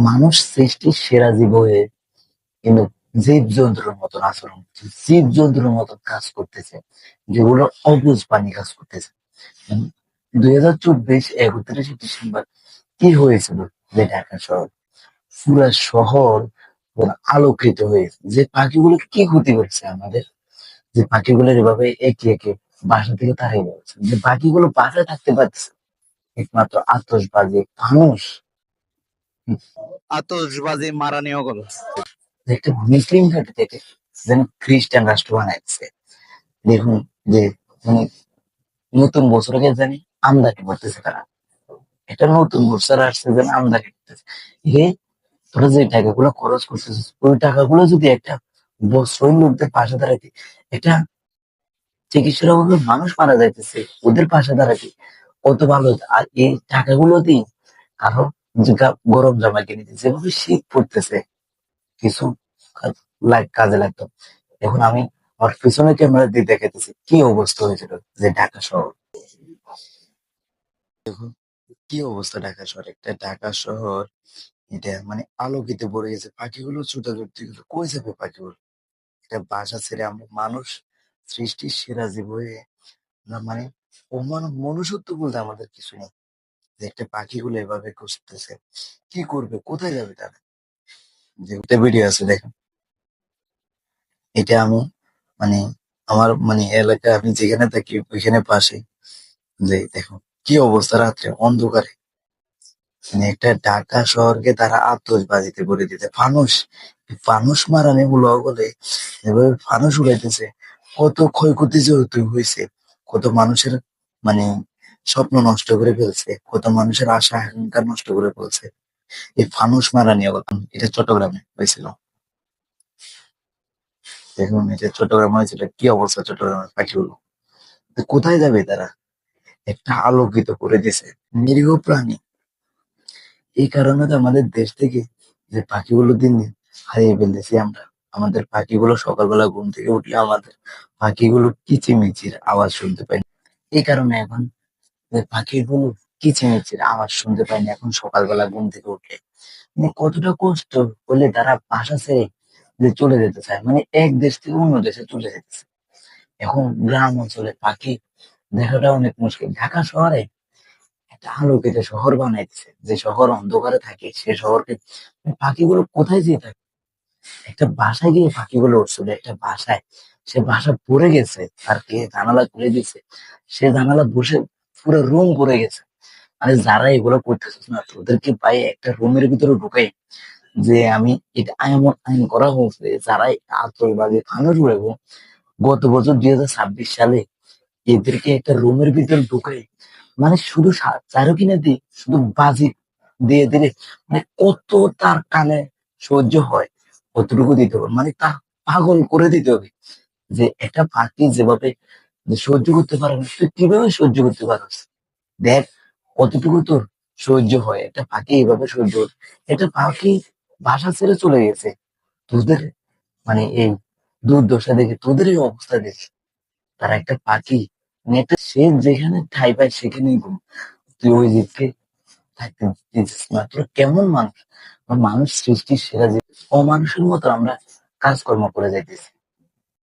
মানুষ সৃষ্টির সেরা জীব হয়ে কিন্তু জীব জন্তুর মতন আচরণ করছে, জীব জন্তুর মতন কাজ করতেছে, যেগুলো অবুজ পানি কাজ করতেছে। দুই হাজার চব্বিশ একত্রিশে ডিসেম্বর কি হয়েছিল? যে ঢাকা শহর পুরা শহর আলোকিত হয়েছে। যে পাখিগুলো কি ক্ষতি করছে আমাদের? যে পাখিগুলো এভাবে একে একে বাসা থেকে তাড়িয়ে যাচ্ছে যে পাখিগুলো বাসায় থাকতে পারছে একমাত্র আতশবাজি মানুষ আতশবাজি মারা নিয়ে গেল। একটা মুসলিম ঘাটি থেকে যেন খ্রিস্টান রাষ্ট্র বানাইছে। দেখুন যে মানে নতুন বছরকে জানি আমদানি করতেছে তারা। এটা নতুন বছর আসছে যেন আমদানি করতেছে। তোরা যে টাকাগুলো খরচ করতেছিস, ওই টাকাগুলো যদি একটা বস্ত্রহীন লোকদের পাশে দাঁড়াতে এটা চিকিৎসার অভাবে মানুষ মারা যাইতেছে, ওদের পাশে দাঁড়াতে কত ভালো আর এই টাকাগুলো দিয়ে কারও গরম জামা কিনে দিচ্ছে যেভাবে শীত পড়তেছে। কিছু কাজ- লাগতো। এখন আমি আমার পিছনে ক্যামেরা দিয়ে দেখাতেছি কি অবস্থা হয়েছিল যে ঢাকা শহর। দেখুন, কি অবস্থা ঢাকা শহর। একটা ঢাকা শহর, এটা মানে আলোকিতে ভরে গেছে। পাখিগুলো ছুটাছুটি করছে। কই যাবে পাখিগুলো? এটা বাসা ছেড়ে আমরা মানুষ, সৃষ্টির সেরা জীব হয়ে মানে অমানব মনুষ্যত্ব বলতে আমাদের কিছু নেই। একটা পাখিগুলো এভাবে করতেছে কি করবে? কোথায় যাবে তারা? যে ভিডিও আছে, দেখেন। এটা আমি মানে আমার মানে এলাকা আমি যেখানে থাকি, ওইখানে পাশে। যে দেখো, কি অবস্থা রাত্রে? অন্ধকারে। মানে একটা ঢাকা শহরকে তারা আতশবাজিতে ভরে দিতে ফানুস ফানুস মারানি গুলো বলে এভাবে ফানুস উড়াইতেছে। কত ক্ষয়ক্ষতি যেহেতু হয়েছে, কত মানুষের মানে স্বপ্ন নষ্ট করে ফেলছে, কত মানুষের আশা আকাঙ্ক্ষা নষ্ট করে ফেলছে। এই ফানুস মারা নিয়ে গেলাম এটা চট্টগ্রামে হয়েছিল। দেখুন এটা চট্টগ্রামে হয়েছিল, কি অবস্থা চট্টগ্রামের পাখিগুলো? কোথায় যাবে তারা? একটা আলোকিত করে দিছে নিরীহ প্রাণী। এই কারণে তো আমাদের দেশ থেকে যে পাখিগুলো দিন দিন হারিয়ে ফেলতেছি আমরা। আমাদের পাখিগুলো সকালবেলা ঘুম থেকে উঠলে আমাদের পাখিগুলো কিচিমিচির আওয়াজ শুনতে পাই। এই কারণে এখন পাখিগুলো কিচিমিচির আওয়াজ শুনতে পাই না এখন সকালবেলা ঘুম থেকে উঠে। মানে কতটা কষ্ট হলে তারা বাসা ছেড়ে যে চলে যেতে চায়। মানে এক দেশ থেকে অন্য দেশে চলে যেতেছে এখন গ্রাম অঞ্চলে পাখি দেখাটা অনেক মুশকিল। ঢাকা শহরে একটা আলোকিত শহর বানাইছে। যে শহর অন্ধকারে থাকে, সে শহরকে পাখিগুলো কোথায় যেয়ে থাকে? একটা বাসায় গিয়ে পাখিগুলো উঠছিল, একটা বাসায়। সে বাসা পড়ে গেছে আর কে জানালা খুলে দিছে সে জানালা বসে পুরো রুম পড়ে গেছে। মানে যারা এগুলো করতেছে না, তোদেরকে পাই একটা রুমের ভিতরে ঢুকাই যে আমি এটা এমন আইন করা হয়েছে। যারা আতঙ্কবাদী ফানুস উড়াবো গত বছর দুই হাজার ছাব্বিশ সালে এদেরকে একটা রুমের ভিতরে ঢুকাই। মানে শুধু চারু কিনে দিই শুধু বাজি দিয়ে দিলে মানে কত তার কানে সহ্য হয় কতটুকু দিতে হবে। মানে তা পাগল করে দিতে হবে যে একটা পাখি যেভাবে সহ্য করতে পারে না। তুই কীভাবে সহ্য করতে পারস? দেখ, কতটুকু তোর সহ্য হয় একটা পাখি এইভাবে সহ্য একটা পাখি বাসা ছেড়ে চলে গেছে। তোদের মানে এই দুর্দশা দেখে তোদের এই অবস্থা দেখে। তারা একটা পাখি একটা সে যেখানে ঠাই পায় সেখানেই ঘুম। তুই ওই জীবকে থাকতে দিচ্ছিস না। তোরা কেমন মানুষ? মানুষ সৃষ্টির সেরা জীব। অমানুষের মতো আমরা কাজকর্ম করে যাইতেছি।